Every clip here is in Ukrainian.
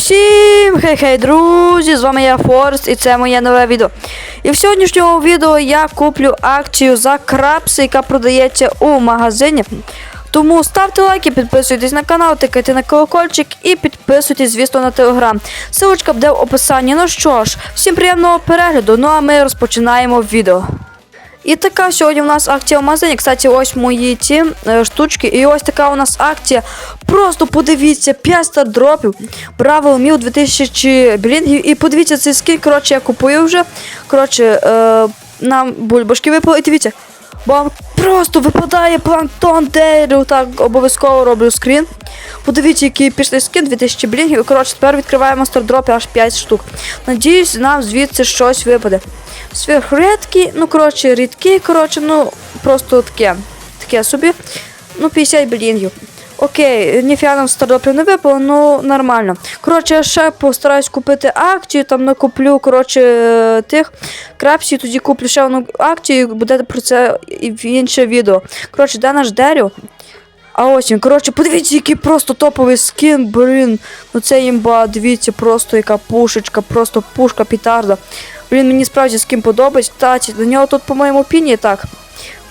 всім хей-хей, друзі! З вами я Форест і це моє нове відео. І в сьогоднішньому відео я куплю акцію за крапси, яка продається у магазині. Тому ставте лайки, підписуйтесь на канал, тикайте на колокольчик і підписуйтесь, звісно, на телеграм. Силочка буде в описанні. Ну що ж, всім приємного перегляду. Ну а ми розпочинаємо відео. І така сьогодні у нас акція в магазині. Кстати, ось мої ці е, штучки. І ось така у нас акція. Просто подивіться, 5 стардропів. Браво, міл 2000 білінгів. І подивіться цей скін. Коротше, я купую вже. Коротше, е, нам бульбашки випали. І дивіться. Бам, просто випадає планктон дерево. Так, обов'язково роблю скрін. Подивіться, який пішли скін 2000 білінгів. І коротше, тепер відкриваємо стардропи аж 5 штук. Надіюсь, нам звідси щось випаде. Сверхрідкі, ну коротше, рідкі, коротше, ну просто таке. Таке собі. Ну, 50 білінгів. Окей, ніфіга нам стардропів не випало, ну нормально. Коротше, я ще постараюсь купити акцію, там накуплю, коротше, тих крапсів, тоді куплю ще одну акцію, і буде про це і в інше відео. Коротше, де наш Дерю? А ось він, коротше, подивіться, який просто топовий скін, блін. Ну це імба, дивіться, просто яка пушечка, просто пушка пітарда. Блін, мені справді скін подобається. Кстати, до нього тут, по-моєму, пін є так.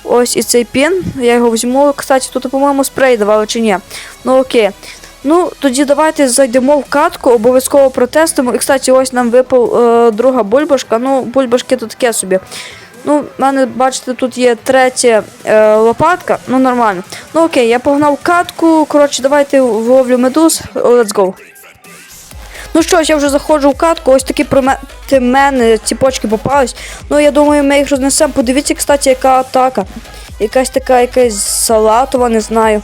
Ось і цей пін. Я його візьму. Кстати, тут, по-моєму, спрей давали чи ні. Ну окей. Ну, тоді давайте зайдемо в катку, обов'язково протестимо. І, кстати, ось нам випав е, друга бульбашка. Ну, бульбашки тут таке собі. Ну, в мене, бачите, тут є третя е, лопатка, ну нормально. Ну окей, я погнав катку. Коротше, давайте вловлю медуз. Let's go. Ну що ж, я вже заходжу в катку, ось такі проти мене ціпочки попались. Ну, я думаю, ми їх рознесемо. Подивіться, кстати, яка атака. Якась така якась салатова, не знаю.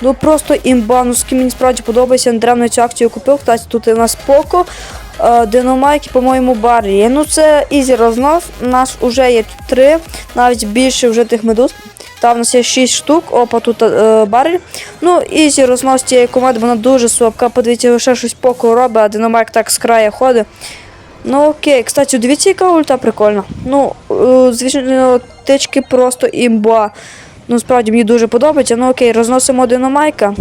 Ну просто імба, ну з ким мені справді подобається. Недавно цю акцію купив. Кстати, тут у нас Поко, е, Динамайк і, по-моєму, Баррі. Ну це ізі рознос. У нас вже є три, навіть більше вже тих медуз. Там у нас є 6 штук, опа, тут е, барель. Ну, ізі рознос цієї команди, вона дуже слабка. Подивіться, лише щось поко робить, а Динамайк так з краю ходить. Ну окей, кстати, дивіться, яка ульта прикольна. Ну, е, звісно, тички просто імба. Ну, справді мені дуже подобається. Ну окей, розносимо Динамайка.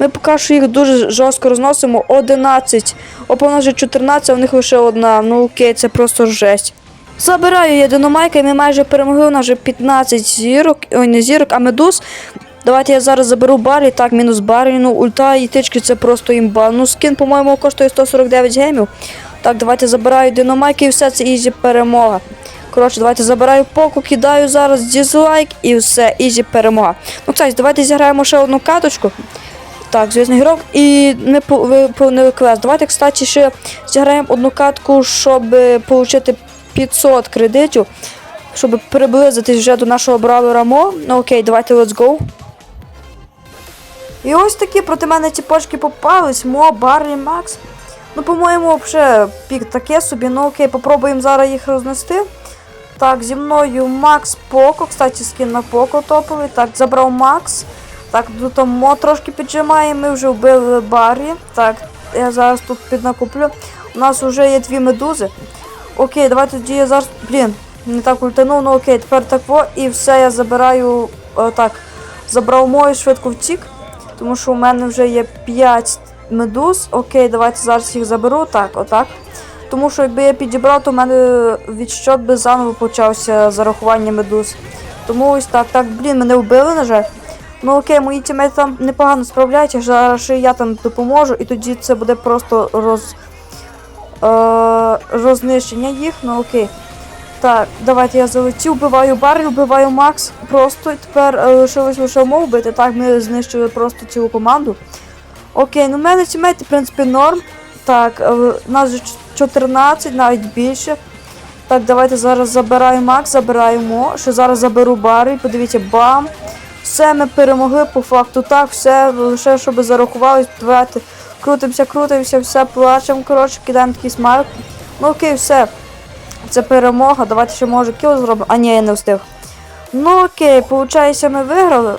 Ми поки що їх дуже жорстко розносимо. 11. Опа, вже 14, а в них лише одна. Ну окей, це просто жесть. Забираю я Динамайка, і ми майже перемогли. У нас вже 15 зірок, ой, не зірок, а медуз. Давайте я зараз заберу барі, так, мінус барі, ну ульта і тички це просто імба. Ну скін, по-моєму, коштує 149 гемів. Так, давайте забираю динамайки і все, це ізі перемога. Коротше, давайте забираю поку, кидаю зараз дізлайк і все, ізі перемога. Ну, кстати, давайте зіграємо ще одну каточку. Так, звісно, грок. І ми по- виповнили квест. Давайте, кстати, ще зіграємо одну катку, щоб отримати 500 кредитів, щоб приблизитись вже до нашого бравлера Мо. Ну окей, давайте let's go. І ось такі проти мене ці почки попались. Мо, Барлі, Макс. Ну, по-моєму, взагалі пік таке собі. Ну окей, попробуємо зараз їх рознести. Так, зі мною Макс Поко. Кстати, скін на Поко топовий. Так, забрав Макс. Так, тут Мо трошки піджимає, ми вже вбили Баррі. Так, я зараз тут піднакуплю. У нас вже є дві медузи. Окей, давайте тоді я зараз. Блін, не так ультанув, ну окей, тепер так во. І все, я забираю. О, так, забрав мою швидко втік. Тому що у мене вже є 5 медуз. Окей, давайте зараз їх заберу. Так, отак. Тому що якби я підібрав, то в мене відщот би заново почався зарахування медуз. Тому ось так, так, блін, мене вбили, на жаль. Ну окей, мої тімейти там непогано справляються, зараз ще я там допоможу, і тоді це буде просто роз, е, рознищення їх. Ну окей. Так, давайте я залетів, вбиваю Барлі, вбиваю Макс. Просто і тепер е, лишилось лише мов бити. Так, ми знищили просто цілу команду. Окей, ну в мене тімейти, в принципі, норм. Так, е, нас же 14, навіть більше. Так, давайте зараз забираю Макс, забираємо. Ще зараз заберу Барі. Подивіться, бам. Все, ми перемогли по факту. Так, все, лише щоб зарахувалось. Давайте крутимося, крутимося, все плачемо. Коротше, кидаємо такий смайлик. Ну окей, все. Це перемога. Давайте ще може кіл зробимо. А ні, я не встиг. Ну окей, виходить, ми виграли.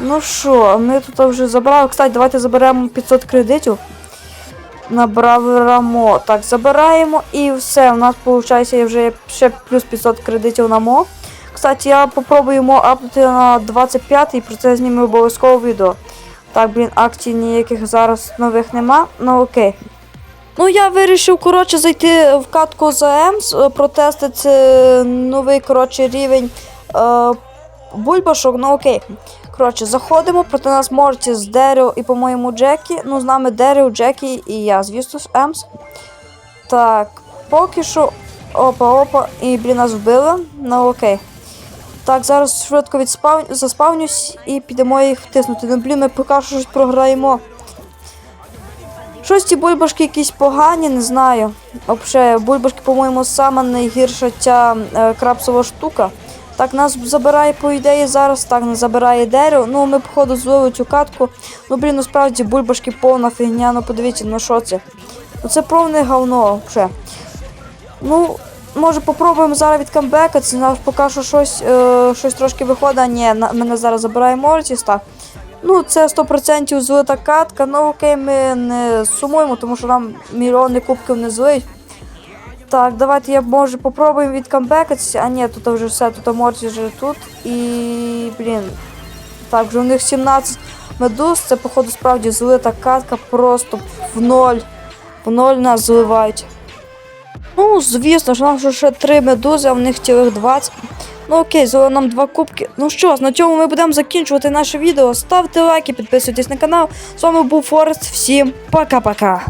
Ну що, ми тут вже забрали. Кстати, давайте заберемо 500 кредитів. Набравимо. Так, забираємо і все. У нас виходить є вже ще плюс 500 кредитів на мо. Кстати, я попробую мо апнути на 25 і про це зніму обов'язково відео. Так, блін, акцій ніяких зараз нових нема. Ну окей. Ну, я вирішив, коротше, зайти в катку за Емс, е, протестити новий, коротше, рівень е, бульбашок, ну окей. Коротше, заходимо, проти нас Морті з Дерео і, по-моєму, Джекі. Ну, з нами Дерео, Джекі і я, звісно, з Емс. Так, поки що. Опа, опа, і, блін, нас вбили. Ну окей. Так, зараз швидко відспав... заспавнюсь і підемо їх втиснути. Ну, блін, ми поки що щось програємо. Щось ці бульбашки якісь погані, не знаю. Взагалі, бульбашки, по-моєму, сама найгірша ця е, крапсова штука. Так, нас забирає, по ідеї, зараз так не забирає дерево. Ну, ми, походу, злили цю катку. Ну, блін, насправді бульбашки повна фігня. Ну подивіться, ну що це? Ну це повне говно вже. Ну, може попробуємо зараз від камбека. Це нас поки що щось, е, щось трошки виходить. Ні, на, мене зараз забирає Мортіс, так. Ну, це 100% злита катка, ну окей, ми не сумуємо, тому що нам мільйони кубків не злить. Так, давайте я може попробуємо від камбекатися. А ні, тут вже все, тут Морті вже тут. І. блін. Так, вже у них 17 медуз, це, походу, справді злита катка, просто в ноль. В ноль нас зливають. Ну, звісно ж, нам ще три медузи, а в них цілих 20. Ну окей, зали нам два кубки. Ну що на цьому ми будемо закінчувати наше відео. Ставте лайки, підписуйтесь на канал. З вами був Форест. Всім пока-пока.